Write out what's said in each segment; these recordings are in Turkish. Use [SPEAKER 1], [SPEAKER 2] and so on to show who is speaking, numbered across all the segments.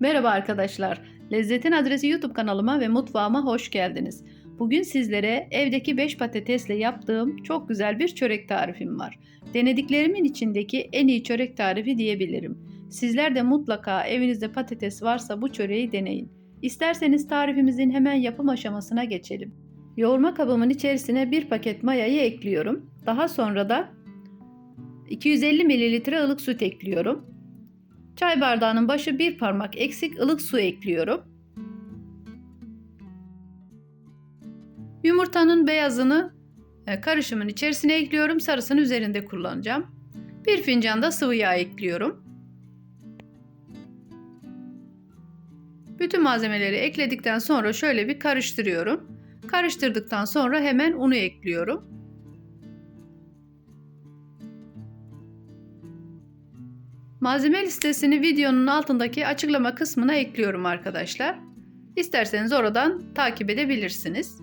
[SPEAKER 1] Merhaba arkadaşlar. Lezzetin Adresi YouTube kanalıma ve mutfağıma hoş geldiniz. Bugün sizlere evdeki 5 patatesle yaptığım çok güzel bir çörek tarifim var. Denediklerimin içindeki en iyi çörek tarifi diyebilirim. Sizler de mutlaka evinizde patates varsa bu çöreği deneyin. İsterseniz tarifimizin hemen yapım aşamasına geçelim. Yoğurma kabımın içerisine bir paket mayayı ekliyorum. Daha sonra da 250 ml ılık süt ekliyorum. Çay bardağının başı bir parmak eksik ılık su ekliyorum. Yumurtanın beyazını e, karışımın içerisine ekliyorum. Sarısını üzerinde kullanacağım. Bir fincan da sıvı yağ ekliyorum. Bütün malzemeleri ekledikten sonra şöyle bir karıştırıyorum. Karıştırdıktan sonra hemen unu ekliyorum. Malzeme listesini videonun altındaki açıklama kısmına ekliyorum arkadaşlar. İsterseniz oradan takip edebilirsiniz.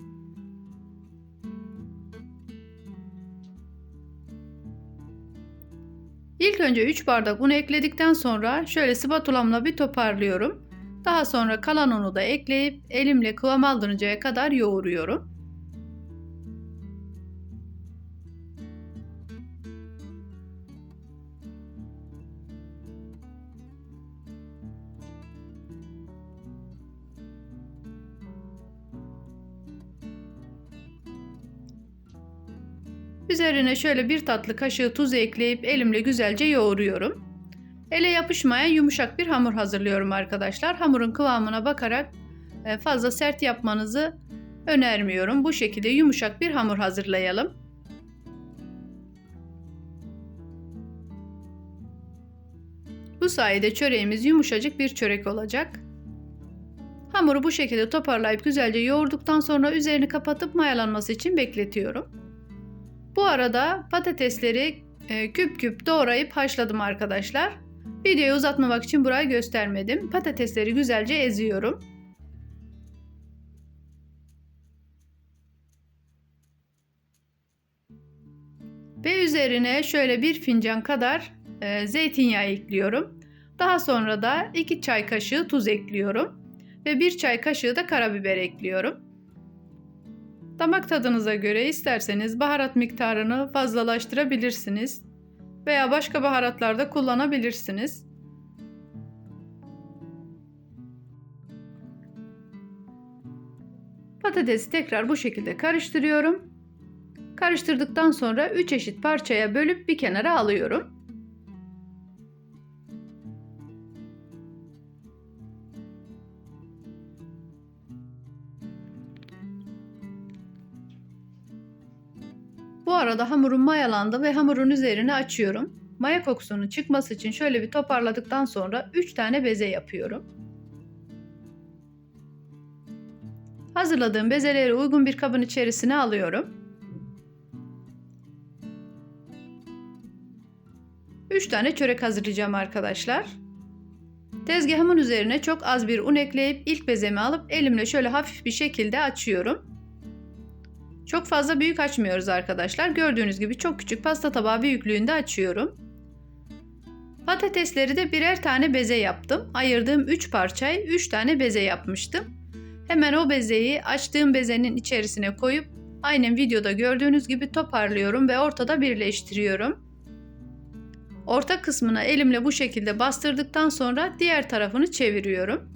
[SPEAKER 1] İlk önce 3 bardak un ekledikten sonra şöyle spatulamla bir toparlıyorum. Daha sonra kalan unu da ekleyip elimle kıvam aldırıncaya kadar yoğuruyorum. Üzerine şöyle bir tatlı kaşığı tuz ekleyip elimle güzelce yoğuruyorum. Ele yapışmayan yumuşak bir hamur hazırlıyorum arkadaşlar. Hamurun kıvamına bakarak e, fazla sert yapmanızı önermiyorum. Bu şekilde yumuşak bir hamur hazırlayalım. Bu sayede çöreğimiz yumuşacık bir çörek olacak. Hamuru bu şekilde toparlayıp güzelce yoğurduktan sonra üzerini kapatıp mayalanması için bekletiyorum. Bu arada patatesleri e, küp küp doğrayıp haşladım arkadaşlar. Videoyu uzatmamak için burayı göstermedim. Patatesleri güzelce eziyorum. Ve üzerine şöyle bir fincan kadar e, zeytinyağı ekliyorum. Daha sonra da 2 çay kaşığı tuz ekliyorum. Ve 1 çay kaşığı da karabiber ekliyorum. Damak tadınıza göre isterseniz baharat miktarını fazlalaştırabilirsiniz veya başka baharatlar da kullanabilirsiniz. Patatesi tekrar bu şekilde karıştırıyorum. Karıştırdıktan sonra 3 eşit parçaya bölüp bir kenara alıyorum. Bu arada hamurum mayalandı ve hamurun üzerine açıyorum. Maya kokusunun çıkması için şöyle bir toparladıktan sonra 3 tane beze yapıyorum. Hazırladığım bezeleri uygun bir kabın içerisine alıyorum. 3 tane çörek hazırlayacağım arkadaşlar. Tezgahımın üzerine çok az bir un ekleyip ilk bezemi alıp elimle şöyle hafif bir şekilde açıyorum. Çok fazla büyük açmıyoruz arkadaşlar. Gördüğünüz gibi çok küçük pasta tabağı büyüklüğünde açıyorum. Patatesleri de birer tane beze yaptım. Ayırdığım 3 parçayı 3 tane beze yapmıştım. Hemen o bezeyi açtığım bezenin içerisine koyup aynen videoda gördüğünüz gibi toparlıyorum ve ortada birleştiriyorum. Orta kısmına elimle bu şekilde bastırdıktan sonra diğer tarafını çeviriyorum.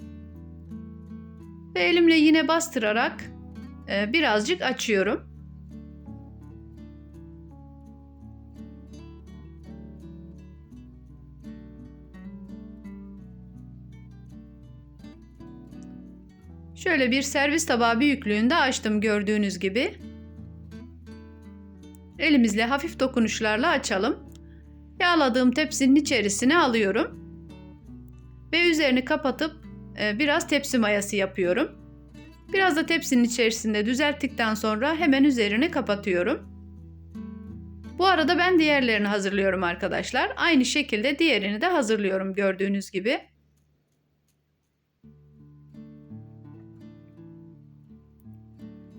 [SPEAKER 1] Ve elimle yine bastırarak birazcık açıyorum. Şöyle bir servis tabağı büyüklüğünde açtım gördüğünüz gibi. Elimizle hafif dokunuşlarla açalım. Yağladığım tepsinin içerisine alıyorum. Ve üzerini kapatıp e, biraz tepsi mayası yapıyorum. Biraz da tepsinin içerisinde düzelttikten sonra hemen üzerini kapatıyorum. Bu arada ben diğerlerini hazırlıyorum arkadaşlar. Aynı şekilde diğerini de hazırlıyorum gördüğünüz gibi.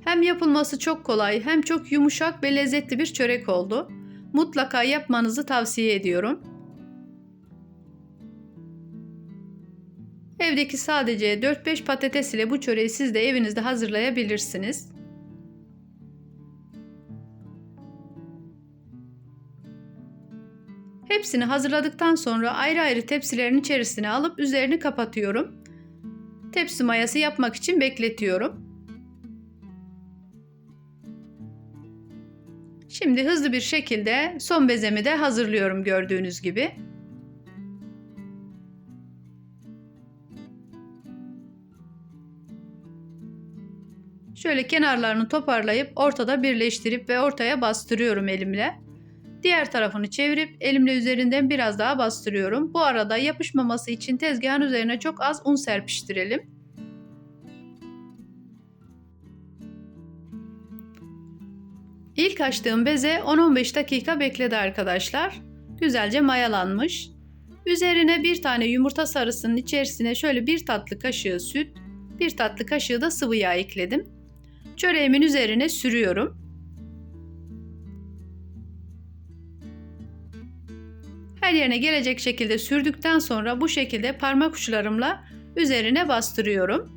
[SPEAKER 1] Hem yapılması çok kolay hem çok yumuşak ve lezzetli bir çörek oldu. Mutlaka yapmanızı tavsiye ediyorum. Evdeki sadece 4-5 patates ile bu çöreği siz de evinizde hazırlayabilirsiniz. Hepsini hazırladıktan sonra ayrı ayrı tepsilerin içerisine alıp üzerini kapatıyorum. Tepsi mayası yapmak için bekletiyorum. Şimdi hızlı bir şekilde son bezemi de hazırlıyorum gördüğünüz gibi. Şöyle kenarlarını toparlayıp ortada birleştirip ve ortaya bastırıyorum elimle. Diğer tarafını çevirip elimle üzerinden biraz daha bastırıyorum. Bu arada yapışmaması için tezgahın üzerine çok az un serpiştirelim. İlk açtığım beze 10-15 dakika bekledi arkadaşlar. Güzelce mayalanmış. Üzerine bir tane yumurta sarısının içerisine şöyle bir tatlı kaşığı süt, bir tatlı kaşığı da sıvı yağ ekledim. Çöreğimin üzerine sürüyorum. Her yerine gelecek şekilde sürdükten sonra bu şekilde parmak uçlarımla üzerine bastırıyorum.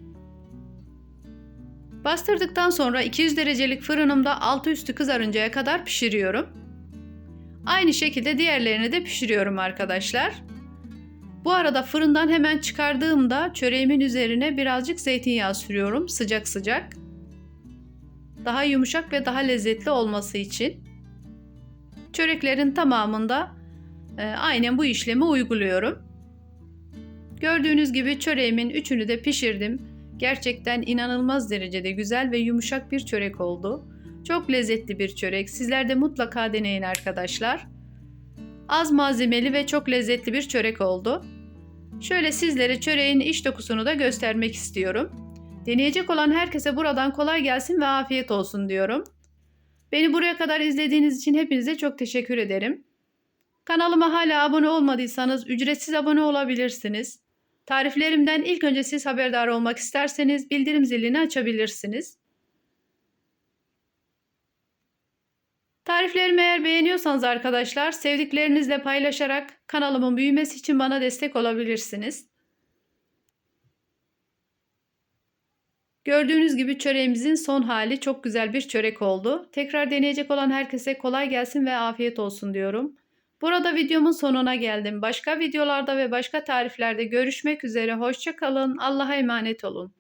[SPEAKER 1] Bastırdıktan sonra 200 derecelik fırınımda altı üstü kızarıncaya kadar pişiriyorum. Aynı şekilde diğerlerini de pişiriyorum arkadaşlar. Bu arada fırından hemen çıkardığımda çöreğimin üzerine birazcık zeytinyağı sürüyorum sıcak sıcak. Daha yumuşak ve daha lezzetli olması için. Çöreklerin tamamında e, aynen bu işlemi uyguluyorum. Gördüğünüz gibi çöreğimin üçünü de pişirdim. Gerçekten inanılmaz derecede güzel ve yumuşak bir çörek oldu. Çok lezzetli bir çörek. Sizler de mutlaka deneyin arkadaşlar. Az malzemeli ve çok lezzetli bir çörek oldu. Şöyle sizlere çöreğin iç dokusunu da göstermek istiyorum. Deneyecek olan herkese buradan kolay gelsin ve afiyet olsun diyorum. Beni buraya kadar izlediğiniz için hepinize çok teşekkür ederim. Kanalıma hala abone olmadıysanız ücretsiz abone olabilirsiniz. Tariflerimden ilk önce siz haberdar olmak isterseniz bildirim zilini açabilirsiniz. Tariflerimi eğer beğeniyorsanız arkadaşlar sevdiklerinizle paylaşarak kanalımın büyümesi için bana destek olabilirsiniz. Gördüğünüz gibi çöreğimizin son hali çok güzel bir çörek oldu. Tekrar deneyecek olan herkese kolay gelsin ve afiyet olsun diyorum. Burada videomun sonuna geldim. Başka videolarda ve başka tariflerde görüşmek üzere. Hoşçakalın. Allah'a emanet olun.